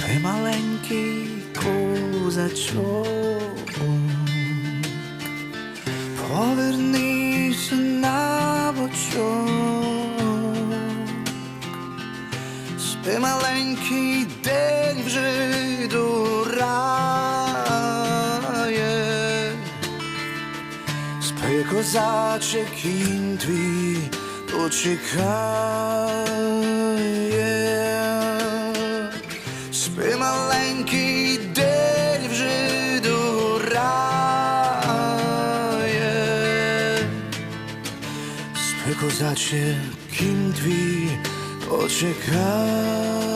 Спи маленький козачок, повернися на бочок, спи маленький день вже дурає, спи козаче кінь твій почекає. Спи маленький день вже дурає. Спи козаче кінь твій почекає.